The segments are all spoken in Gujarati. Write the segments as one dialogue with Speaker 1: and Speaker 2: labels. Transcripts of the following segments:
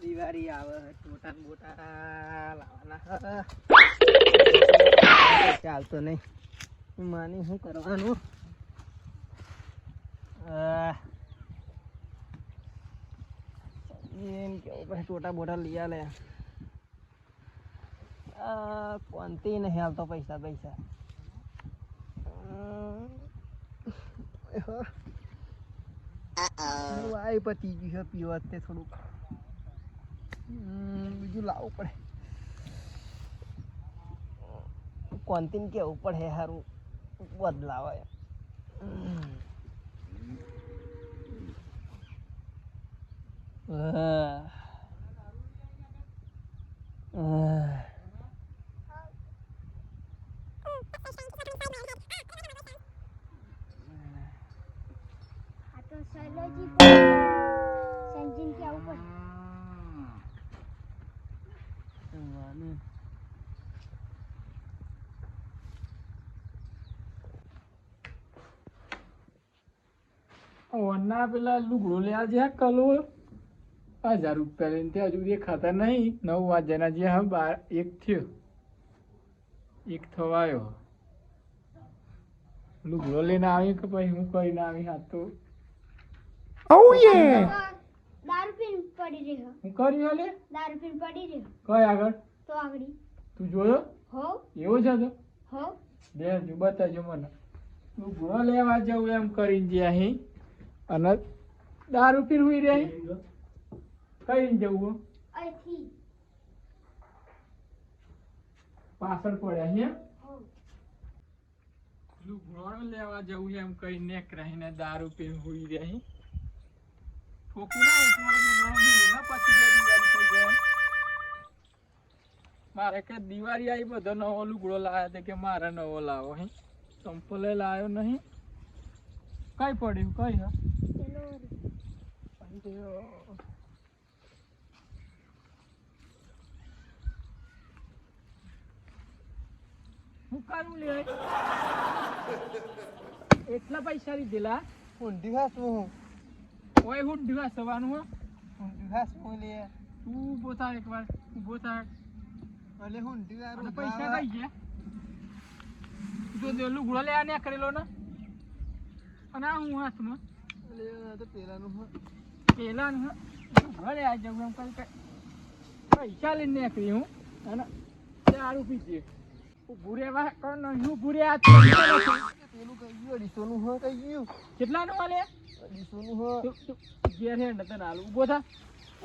Speaker 1: દિવાળી આવે ટોટા બોટા લાવવાના. ચાલતો નહીં. માની શું કરવાનું. એમ કેવું પછી ટોટા બોટા લઈ આલે. કોનથી નહીં આવતો પૈસા પૈસા. મારું પતી ગયું છે પીવા તે થોડુંક. બીજું લાવવું પડે. કોન્તીન કેવું પડે સારું બદલાવાય આહ. આહ.
Speaker 2: આ તો સહેલોજી પણ સંજીન કે આવું પડે
Speaker 1: જમવાનું.
Speaker 3: ઓના પેલા લુગડો લેવા જ્યાં કલો હજાર રૂપિયા લઈને ત્યાં હજુ દેખાતા નહીં. નવ વાગ્યાના જે હવે બાર એક થયો. એક થવાયો. લુગડો લઈને આવી કે પછી હું કરીને આવી? હાથ તો.
Speaker 2: દારૂ પીને પડી રહ્યો.
Speaker 3: હું કર્યું હાલે?
Speaker 2: દારૂ પીને પડી રહ્યો.
Speaker 3: કઈ આગળ?
Speaker 2: તો આગળ.
Speaker 3: તું જોયો?
Speaker 2: હો.
Speaker 3: એવો છે તો
Speaker 2: હો.
Speaker 3: બે બતાજો મને. લુગડો લેવા જવું એમ કરીને જે અહીં અને દારૂ પીને હુઈ રહી? કઈ જવું
Speaker 2: અહીંથી.
Speaker 3: પાછળ પડ્યા અહીંયા
Speaker 2: હો
Speaker 3: લુગડો લેવા જવું એમ કઈ નેક રહીને દારૂ પીને હુઈ રહી ઠોકું ના. મારે કે દિવાળી આવી બધો નવો લુગડો લાવ્યો તે કે મારે નવો લાવો હે? ચંપલે લાવ્યો નહીં. કઈ પડ્યું? કઈ હા?
Speaker 2: પેલો
Speaker 3: હું કાનું લે? એટલા પૈસા લીધેલા?
Speaker 1: ઊંધી હાસવું હું.
Speaker 3: ઓય હું દિવસ સવાનું હો.
Speaker 1: ઊંધી લે.
Speaker 3: તું ઊભો થા એકવાર ઊભો થા.
Speaker 1: અલે હું વાળું
Speaker 3: પૈસા કઈ ગયા. તું તો લુગડો લેવા ને કરેલો ને. અને આ હું હાથમાં?
Speaker 1: એટલે તો પેલાનું.
Speaker 3: પેલા ને આ જવું એમ કઈ પૈસા લઈને નીકળી હું. અને દારૂ પીજે ભૂરે વાહ કોણ હું ભૂરે આ
Speaker 1: પેલું કઈ ગયું અઢીસોનું હો કઈ ગયું?
Speaker 3: કેટલાનું વાલે
Speaker 1: અઢીસોનું હો.
Speaker 3: તું તું ઘેર હે ને તને હાલું ઊભો થા.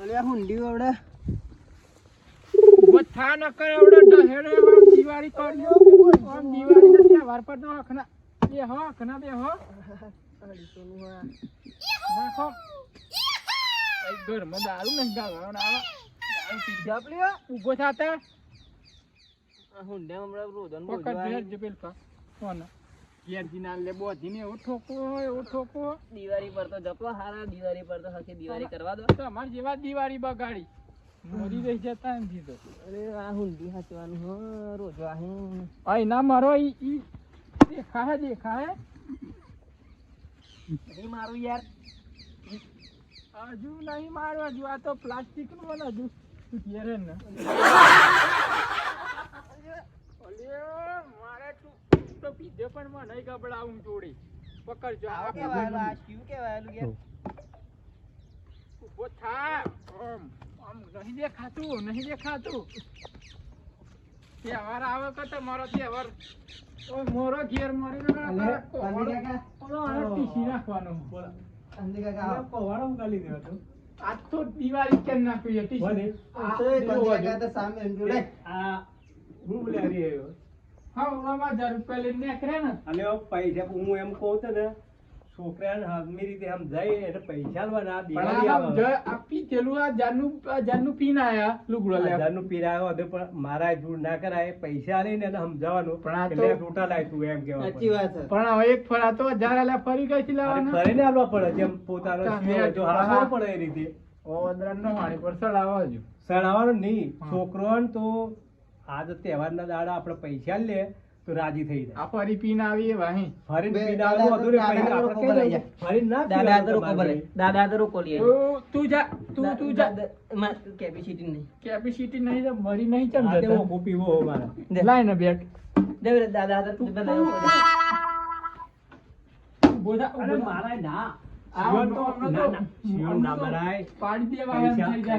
Speaker 1: અલે વાવડે.
Speaker 3: ઊભો થા ન કરે એવડો તો હેડે દિવાળી કર્યો આમ દિવાળી ના વાર પર તો હખના બે હો હખના બે હો.
Speaker 1: અઢીસોનું હો.
Speaker 3: નાખો. ઘરમાં દારૂ નહીં ગાળવાનો આવા દારૂ પી જા.
Speaker 1: જાપ લ્યો
Speaker 3: ઊભો થાતા
Speaker 1: આ હમણાં રોધન
Speaker 3: પકડ
Speaker 1: બોજવા
Speaker 3: જે પેલકા કોણ ઘેરથી ના લે બોધીને એવો ઠોકો હોય એવો ઠોકો.
Speaker 1: દિવાળી પર તો જપો હારા દિવાળી પર તો હકે દિવાળી કરવા દો.
Speaker 3: તમારી જેવા દિવાળી બગાડી. મોરી રહી જતા એમ તો
Speaker 1: અરે આ હુંડી હાચવાનું હો રોજવા હે.
Speaker 3: અહીં ના મારો ઈ ઈ દેખાય દેખાય.
Speaker 1: નહીં મારું યાર
Speaker 3: હજુ નહીં મારવા હજુ આ તો પ્લાસ્ટિકનું ને હજુ તું ઘેરે ને. મારે તું તો પીધે પણ મને નહીં ગબડાવું જોડે પકડજો આ
Speaker 1: કેવાયેલું આ શું કેવાયેલું કે?
Speaker 3: ઊભો થા. આમ આમ નહીં દેખાતું નહીં દેખાતું. તહેવાર આવે કે મારો તહેવાર? ઓય મોરો ઘેર મારી
Speaker 1: અલે,
Speaker 3: ટીસી નાખવાનું
Speaker 1: અંધી કાકા
Speaker 3: આજ તો દિવાળી કેમ હતી? આ
Speaker 1: તો તો સામે એમ જોડે.
Speaker 3: હા ઓલામાં હજાર રૂપિયા લઈને નીકળે ને.
Speaker 4: અને હવે પૈસા હું એમ કહું તો ને છોકરાને હગમી રીતે આમ જાય એટલે પૈસા આલવાના, આ
Speaker 3: પણ
Speaker 4: દિવાળી
Speaker 3: જ- આ પીધેલું આ હજારનું આ હજારનું આયા લુગડો લેવા
Speaker 4: હજારનું પીરાયો હતો પણ મારા જોડ ના કરાય પૈસા આલીને એને સમજાવવાનું.
Speaker 3: પણ આ તો-
Speaker 4: લે ટોટા એમ કહેવા
Speaker 1: સાચી વાત છે.
Speaker 3: પણ હવે એક ફરા તો હજાર આલ્યા ફરી કઈથી લાવવાના?
Speaker 4: ફરીને આલવા પડે જેમ પોતાનો
Speaker 3: હા,
Speaker 4: સિયો હોય તો
Speaker 3: હા.
Speaker 4: હાલવો પડે એ રીતે.
Speaker 3: વાણી પર ચડાવવા જો
Speaker 4: સડાવવાનો નહીં.
Speaker 3: હા.
Speaker 4: છોકરોને તો આજ તહેવારના દાડા આપણે પૈસા લે તો રાજી થઈ જાય.
Speaker 3: આ ફરી પીને આવી વાહી
Speaker 4: ફરી
Speaker 5: બે
Speaker 4: પીને
Speaker 5: દાદા
Speaker 4: પછી
Speaker 5: લોકો
Speaker 4: આપણે કે ફરીને ના
Speaker 1: દાદા તો
Speaker 4: પીવાનું
Speaker 1: રોકો ભલે દાદા તો રોકો લઈએ.
Speaker 3: તું તું જા તું તું જા.
Speaker 1: કેપેસિટી નહીં.
Speaker 3: કેપેસિટી નહીં તો મરી નહીં ચમ જતા.
Speaker 4: ઓખો પીવો હો મારે.
Speaker 3: લાય ને બેટ.
Speaker 1: દેવ દાદા હતા તું
Speaker 3: થા,
Speaker 4: અરે મારા ના.
Speaker 3: પાડી દેવા
Speaker 4: પૈસા- પૈસા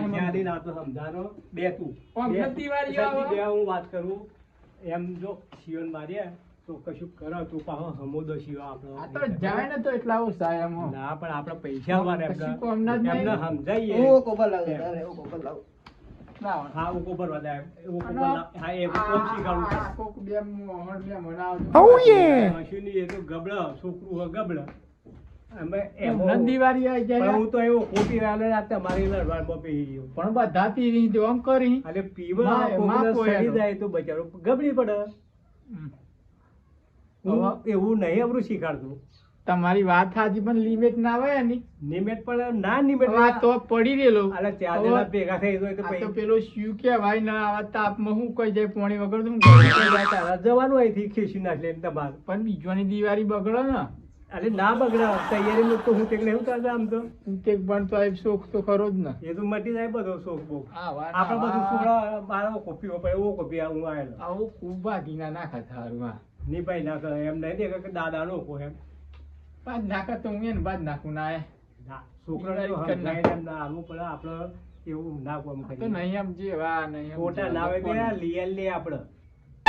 Speaker 4: તું.
Speaker 3: બધી આવે.
Speaker 4: બે હું વાત કરું? એમ જો શિવન મારીએ તો કશું કરો તો પાછો હમોદો શિવ આપણો.
Speaker 3: આ તો જાય ને તો એટલા ઓછા એમ
Speaker 4: ના પણ આપણે પૈસા વાળા એમને- સમજાઈએ.
Speaker 5: ઓ કોબર લાવું તારે ઓ કોબર લાવ.
Speaker 4: હા ઓ પર વધારે ઓ પર હા એ
Speaker 3: આ
Speaker 4: છું.
Speaker 3: કોક બે મોહણ બે યે
Speaker 4: અશ્વિની એ તો ગબડો છોકરું હોય ગબડો. અમે એમ
Speaker 3: એમ નંદી વારી આવી જાય
Speaker 4: હું તો એવો ખોટી રાલે રાતે લડવામાં પેહી ગયો
Speaker 3: પણ બધા પીવી તો આમ કરી.
Speaker 4: અને પીવા
Speaker 3: માં-
Speaker 4: કોકને
Speaker 3: માં કોઈ
Speaker 4: સડી જાય તો બચારો ગબડી પડે. એવું નહીં અમરું શીખાડતું.
Speaker 3: તમારી વાત સાચી પણ લિમિટ ના આવે
Speaker 4: લિમિટ પણ ના
Speaker 3: લિમિટ તો પડી રેલો
Speaker 4: અલા ચાર જણા ભેગા થઈ ગયો તો
Speaker 3: તો પેલો કે ભાઈ ના આવા તાપમાં હું કઈ જાય પોણી વગર તો હું
Speaker 4: જવાનું અહીંથી ખેંચી નાખ લે તમારે.
Speaker 3: પણ બીજોની દિવાળી બગડે ને.
Speaker 4: અરે ના બગડા તૈયારી તો હું ટેક એવું કરતા આમ તો.
Speaker 3: તે પણ તો આ શોખ તો ખરો જ ને.
Speaker 4: એ તો મટી જાય બધો શોખ બોખ
Speaker 3: આ વાર
Speaker 4: આપણે બધું છોકરા મારો કોપી હોય એવો કોપી હું આવેલો.
Speaker 3: આવું ખૂબ ભાગીના નાખા થારમાં
Speaker 4: ની ભાઈ નાખે એમ નહીં દેખે કે દાદા નો કો એમ.
Speaker 3: બાદ નાખા તો હું એને બાદ નાખું ના એ.
Speaker 4: છોકરા એમ ના આવવું પડે આપણે એવું ના કોમ
Speaker 3: તો નહીં આમ જે વા નહીં
Speaker 4: ખોટા ના આવે? લે આપણે.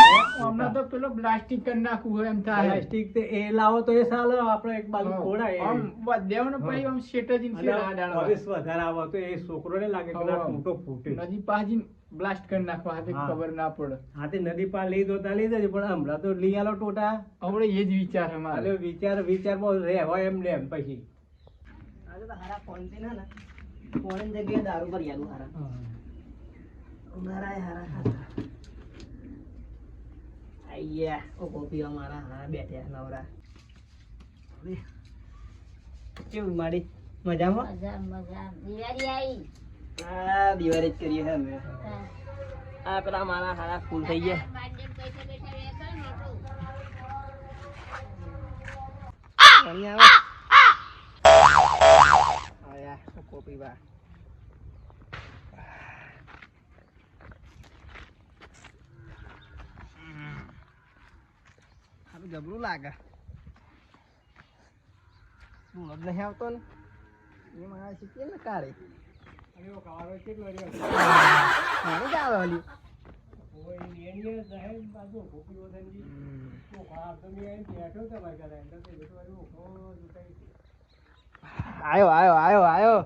Speaker 3: હમણાં તો પેલો પ્લાસ્ટિક કરી નાખવું હોય એમ થાય.
Speaker 4: પ્લાસ્ટિક એ લાવો તો એ સાલ આપણે એક બાજુ ખોડાય
Speaker 3: આમ વધ્યાવ ને પછી આમ શેટ જ
Speaker 4: અને
Speaker 3: શેડા ડાળવા.
Speaker 4: હવે વધારે આવે તો એ છોકરોને લાગે કે ના ફૂટે.
Speaker 3: નદી પાછી બ્લાસ્ટ કરી નાખવા હાથે ખબર ના પડે.
Speaker 4: હાથે નદી પાર લઈ દોતા લઈ જજો પણ હમણાં તો લઈ આલો ટોટા.
Speaker 3: હમણાં એ જ વિચાર છે
Speaker 4: વિચાર વિચારમાં રહેવાય એમ ને એમ પછી.
Speaker 1: હારા ફોનથી ના ફોન જગ્યાએ દારૂ કરી આલું હારા. મારા હારા હારા આయ్యా ઓ કોપી અમારા હા બેઠ્યા નવરા. કેવું મારી? મજામાં?
Speaker 2: મજા મજા. દિવાળી આવી.
Speaker 1: આ દિવાળી જ કરીએ અમે. આ પેલા મારા હારા ફૂલ થઈ ગયા. અહીંયા આવો? આયા કોપી બા હારું જબરું લાગે હું જ નહીં આવતો ને એ મારા શીખીએ ને કારે
Speaker 4: અને એવો કાળો કેટલો રહ્યો
Speaker 1: મારે જ આવે ઓલી
Speaker 4: કોઈ નિયન્ય જાહેર બાજુ ખોપી વદનજી તો ખરાબ તમે આવીને બેઠો તમારે ઘરે અંદર તો બેઠો આવ્યો ઓખો જોતાઈ.
Speaker 1: આયો આયો આયો આયો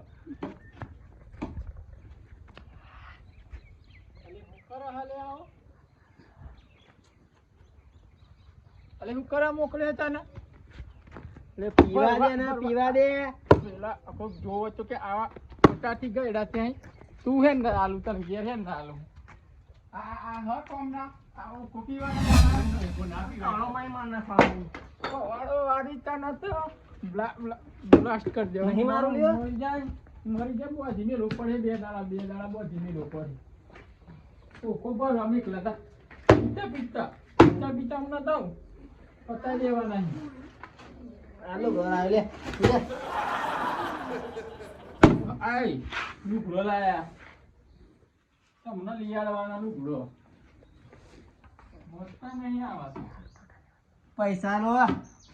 Speaker 3: અલે હું કરા મોકલે હતા ને?
Speaker 1: એટલે પીવા દે ને પીવા દે.
Speaker 3: પેલા આખો જોવો તો કે આવા પોતાથી ગયડા ત્યાં તું હે ને આલુ તને ઘેર હે ને આલુ આ આ હ કોમના આવો કુકી
Speaker 1: આનો માય માર નાખવાનું
Speaker 3: વાડો વાડી તા ન તો બ્લા બ્લાસ્ટ કરી દેવો
Speaker 1: નહીં મારું લ્યો?
Speaker 3: મરી જાય મરી જાય બહુ ધીમે લોકો પડે બે દાડા બે દાડા બહુ ધીમે લોકો પડે ઓ ખબર અમે એકલા તા પીતા પીતા. પીતા પીતા હમણાં દઉં પતા દેવા નહીં
Speaker 1: આલો ઘર આવે લે લે.
Speaker 3: આય લુગડો લાયા. તમને લઈ આવવાના લુગડો. મોટા નહીં આવા
Speaker 1: પૈસા લો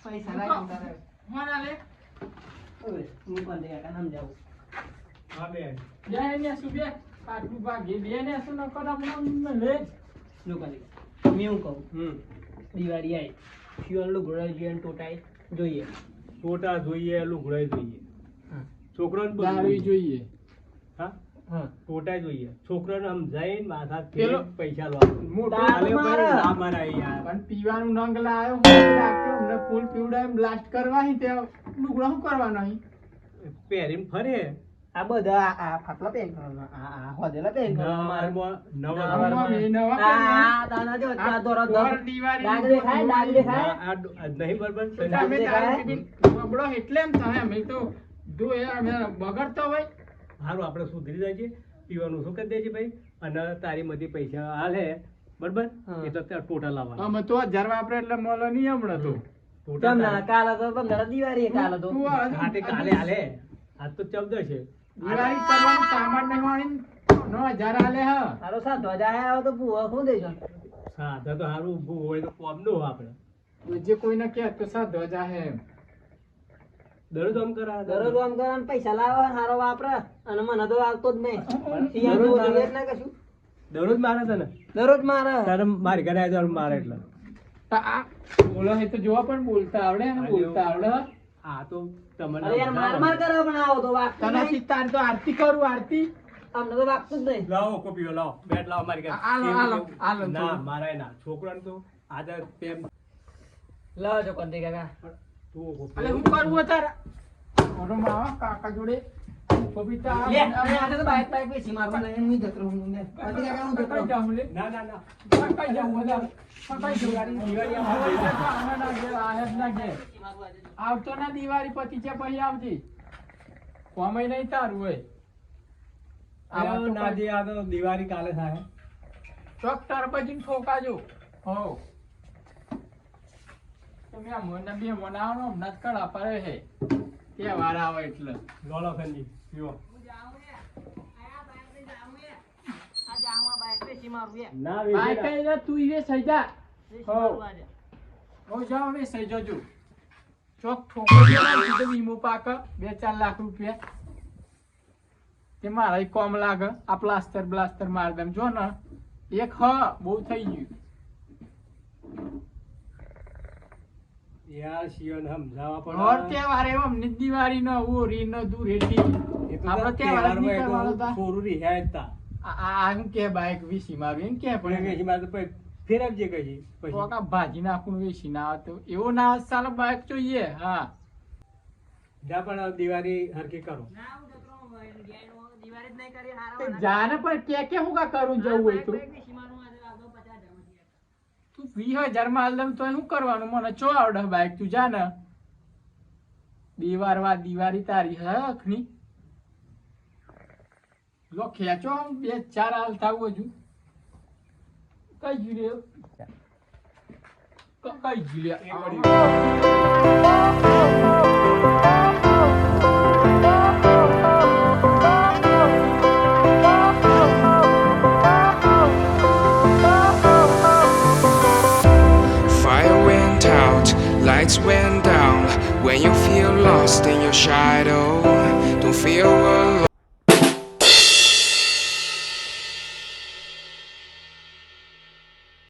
Speaker 1: પૈસા લાગી તારે.
Speaker 3: મારા લે
Speaker 1: ઓય હું પણ દે
Speaker 4: હા બેન.
Speaker 3: બે ને શું બે? આટલું ભાગે બે ને શું ન કરા મને લે
Speaker 1: નું કરી મેં હું કહું?
Speaker 4: હમ.
Speaker 1: દિવાળી આવી શિવનનું ઘોડા જોઈએ ને ટોટાઈ જોઈએ.
Speaker 4: ટોટા જોઈએ લુગડાઈ જોઈએ. છોકરાને બધું
Speaker 3: જોઈએ.
Speaker 4: હા?
Speaker 1: હા.
Speaker 4: ટોટા જોઈએ. છોકરાને સમજાઈને માથા
Speaker 3: પેલો-
Speaker 4: પૈસા લો
Speaker 3: મોટો
Speaker 1: દારૂ
Speaker 4: અલે ના મારાય યાર
Speaker 3: પણ પીવાનું નંગ લાયો હું રાખ્યો અમને ફૂલ પીવડાય બ્લાસ્ટ કરવા હી તે લુગડો શું કરવાના અહીં?
Speaker 4: પહેરીને ફરે.
Speaker 1: આ બધા આ- ફાટલા પેન આ આ હોદેલા પેન મારે નવા
Speaker 3: નવા નવા
Speaker 1: આ આ દાના જો
Speaker 3: આ
Speaker 1: દોરો દોરો ડાગ દેખાય ડાગ દેખાય
Speaker 4: આ- નહીં બરબર
Speaker 3: તો તમે બબડો એટલે એમ થાય. અમે તો જો એ બગડતો હોય.
Speaker 4: હારું આપણે સુધરી જાય છે. પીવાનું શું કરી દેજે ભાઈ? અને તારી મધી પૈસા હાલે બરાબર. એટલે ટોટલ લાવવાનું.
Speaker 3: અમે તો હજાર વાપરે એટલે મોલો નહીં હમણાં તો.
Speaker 1: ના કાલ હતો પંદર દિવાળી કાલ હતો
Speaker 3: તું
Speaker 4: હાટે કાલે હાલે. આજ તો ચૌદ છે.
Speaker 3: દિવાળી કરવાનું સામાન નહીં વાળીને નો હજાર આલે હ.
Speaker 1: હારો સાત ધ્વજા આવ્યો તો ભૂવો શું દેજો
Speaker 4: સાધા તો સારું ઊભું હોય તો કોમ નો આપણે.
Speaker 3: જે કોઈને કે તો સાત હજાર હે
Speaker 4: દરરોજ આમ કરા
Speaker 1: દરરોજ આમ કરે અને પૈસા લાવે સારો વાપરે અને મને તો આવતો જ નહીં.
Speaker 4: દરરોજ
Speaker 1: ના કશું?
Speaker 4: દરરોજ મારે તને?
Speaker 1: દરરોજ મારે.
Speaker 4: તારે મારી ઘરે આવી મારે એટલે.
Speaker 3: આ બોલો હે તો જોવા પણ બોલતા આવડે અને બોલતા આવડે.
Speaker 4: આ તો તમને
Speaker 1: યાર માર માર કરો પણ આવો તો વાગતું
Speaker 3: તને
Speaker 1: નહીં.
Speaker 3: તો આરતી કરું આરતી.
Speaker 1: અમને તો વાગતું જ નહીં.
Speaker 4: લાવો કોપીઓ લાવો. બેટ લાવો મારી
Speaker 3: આ લો, આ લો, આ લો,
Speaker 4: ના. મારે ના. છોકરાને તો આદર પ્રેમ
Speaker 1: લાવો છો કંદી કાકા.
Speaker 4: તું કોપી
Speaker 3: અલે હું કરું અત્યારે? ઓરો માવા કાકા જોડે. પપીતા
Speaker 1: લે
Speaker 3: બધા-
Speaker 1: તો બાઈક બાઈક વેચી મારવા લઈને હું જતો રહું ને કોંતી કાકા હું જતો
Speaker 3: કઈ
Speaker 1: રહું
Speaker 3: જાઉં લે?
Speaker 4: ના ના ના
Speaker 3: કઈ જાઉં બધા? કઈ જાઉં?
Speaker 4: દિવાળી
Speaker 3: હવે તો ઘેર, આયા ના ઘેર.
Speaker 1: વેચી મારવા આજે.
Speaker 3: આવતો ના દિવાળી પતી છે પછી આવજે કોમય નહીં તારું હોય આવા
Speaker 4: ના જે આ તો દિવાળી કાલે થાય
Speaker 3: ચોક તાર પછી ઠોકાજો હો તમે આ મને બે મનાવવાનો હમણાં જ કડા પડે છે તહેવાર આવે એટલે?
Speaker 4: લોલો ખંડી પીવો.
Speaker 1: બાઈક
Speaker 3: કઈ તું ઈવે સઈ જા
Speaker 1: વેચી
Speaker 3: હો. હો ચોક ઠોકો વીમો પાક બે ચાર લાખ રૂપિયા. તે મારા કોમ લાગે. આ પ્લાસ્ટર બ્લાસ્ટર માર દેમ જો ને એક હ બહુ થઈ ગયું.
Speaker 4: યાર શિયોન સમજાવવા
Speaker 3: ઓર તહેવાર એવો દિવાળી નો ઓરી નો દૂરેટી
Speaker 4: એ
Speaker 3: આપણો તહેવાર જ કરવાનો
Speaker 4: તા. છોરું રિહાય
Speaker 3: આ આ કે બાઈક વીસી મારું એમ કે
Speaker 4: પણ.
Speaker 3: પણ
Speaker 4: વેચી તો ફેરવજે કશી પછી.
Speaker 3: કોકા ભાજી નાખું વેચી ના તો એવો ના સાલ બાઈક જોઈએ હા.
Speaker 4: જા પણ દિવાળી હરકી કરો.
Speaker 3: જાને પણ કે કે હું કા કરું જવું હોય તો
Speaker 1: બાઈક વેચી મારું આજે આગળ પચાસ હજારમાં છે.
Speaker 3: તું વીસ હજારમાં હાલ દમ તો શું કરવાનું? મને ચો આવડે બાઈક? તું જા ને બે વાર વાર દિવાળી તારી હખની લો ખેંચો બે ચાર હાલ થાવું હજુ. કઈ જીલ્યો કઈ જીલ્યા